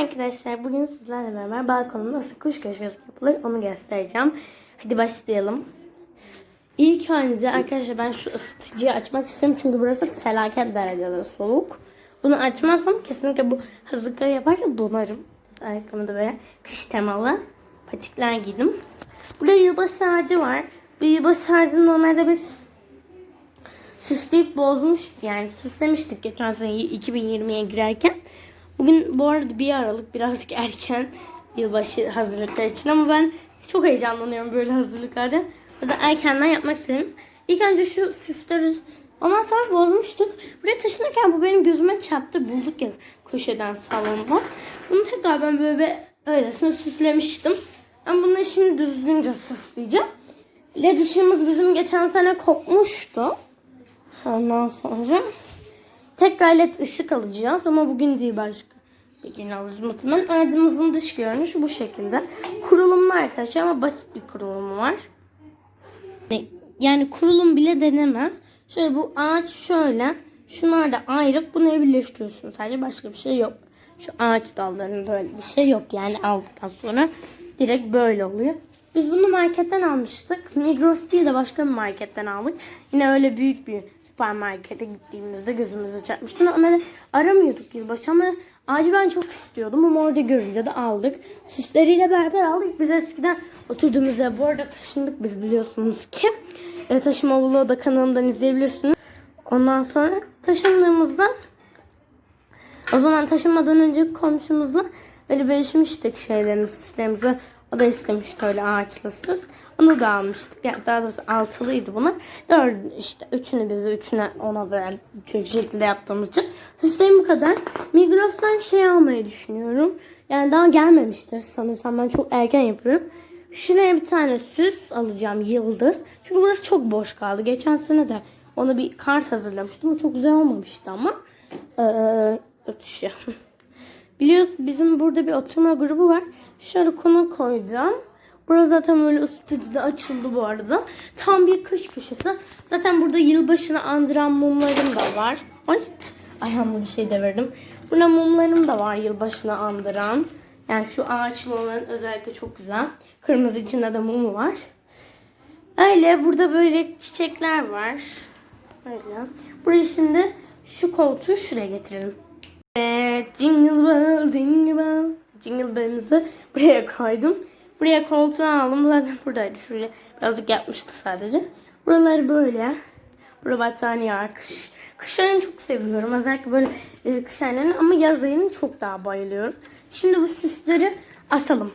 arkadaşlar. Bugün sizlerle beraber balkonumda nasıl kuş köşesi yapılır onu göstereceğim. Hadi başlayalım. İlk önce arkadaşlar ben şu ısıtıcıyı açmak istiyorum. Çünkü burası felaket derecede soğuk. Bunu açmazsam kesinlikle bu hazırlıkları yaparken donarım. Ayakkabımda böyle kış temalı patikler giydim. Burada yılbaşı ağacı var. Bu yılbaşı ağacını normalde biz süsleyip bozmuştuk yani süslemiştik geçen sene 2020'ye girerken. Bugün bu arada bir Aralık birazcık erken yılbaşı hazırlıklar için ama ben çok heyecanlanıyorum böyle hazırlıklarda. O yüzden erkenden yapmak istedim. İlk önce şu süsleri ondan sonra bozmuştuk. Buraya taşınırken bu benim gözüme çarptı. Bulduk ya köşeden salonda. Bunu tekrar ben böyle öylesine süslemiştim. Ben bunları şimdi düzgünce süsleyeceğim. LED ışığımız bizim geçen sene kopmuştu. Ondan sonra tekrar led ışık alacağız ama bugün değil başka bir gün alırız muhtemelen. Aracımızın dış görünüşü bu şekilde. Kurulumlu arkadaşlar ama basit bir kurulumu var. Yani kurulum bile denemez. Şöyle bu ağaç şöyle. Şunlar da ayrık. Bunu birleştiriyorsun sadece başka bir şey yok. Şu ağaç dallarında öyle bir şey yok. Yani aldıktan sonra direkt böyle oluyor. Biz bunu marketten almıştık. Migros değil de başka bir marketten aldık. Yine öyle büyük bir süpermarkete gittiğimizde gözümüze çarpmıştı. Onları aramıyorduk yılbaşı ama ağacı ben çok istiyordum ama orada görünce de aldık. Süsleriyle beraber aldık. Biz eskiden oturduğumuz ev bu arada taşındık biz biliyorsunuz ki. E, taşıma vlogu da kanalımdan izleyebilirsiniz. Ondan sonra taşındığımızda o zaman taşınmadan önce komşumuzla böyle bölüşmüştük şeylerimizi, süslerimizi. O da istemişti öyle ağaçlı süs. Onu da almıştık. Yani daha doğrusu altılıydı bunlar. Dört işte üçünü bize üçüne ona böyle çok şekilde yaptığımız için. Süslerim bu kadar. Migros'tan şey almayı düşünüyorum. Yani daha gelmemiştir sanırsam ben çok erken yapıyorum. Şuraya bir tane süs alacağım yıldız. Çünkü burası çok boş kaldı. Geçen sene de ona bir kart hazırlamıştım. Çok güzel olmamıştı ama. Ee, ötüşü. Biliyorsun bizim burada bir oturma grubu var. Şöyle konu koyacağım. Burası zaten böyle ısıtıcıda açıldı bu arada. Tam bir kış köşesi. Zaten burada yılbaşını andıran mumlarım da var. Ay ayağımda bir şey devirdim. Burada mumlarım da var yılbaşını andıran. Yani şu ağaçlı olan özellikle çok güzel. Kırmızı içinde de mumu var. Öyle burada böyle çiçekler var. Öyle. Buraya şimdi şu koltuğu şuraya getirelim. Evet, jingle bell, jingle bell. Jingle bell'imizi buraya koydum. Buraya koltuğu aldım. Zaten buradaydı. Şuraya birazcık yapmıştı sadece. Buralar böyle. Burada battaniye var. Kış, kış ayını çok seviyorum. Özellikle böyle e, kış aylarını ama yaz ayını çok daha bayılıyorum. Şimdi bu süsleri asalım.